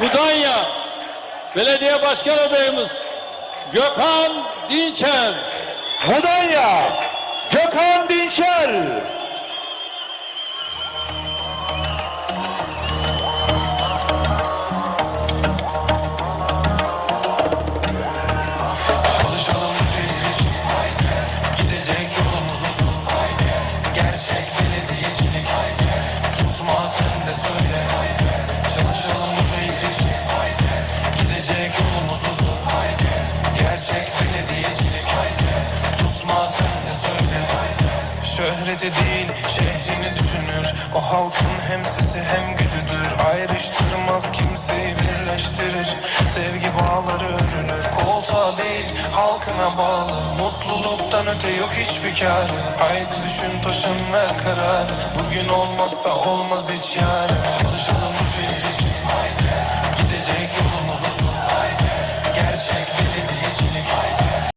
Mudanya Belediye Başkan adayımız Gökhan Dinçer. Mudanya Şöhreti değil şehrini düşünür. O halkın hem sesi hem gücüdür. Ayrıştırmaz kimseyi birleştirir. Sevgi bağları örülür. Koltuğa değil halkına bağlı. Mutluluktan öte yok hiçbir kârı. Haydi düşün taşın ver kararı. Bugün olmazsa olmaz hiç yarın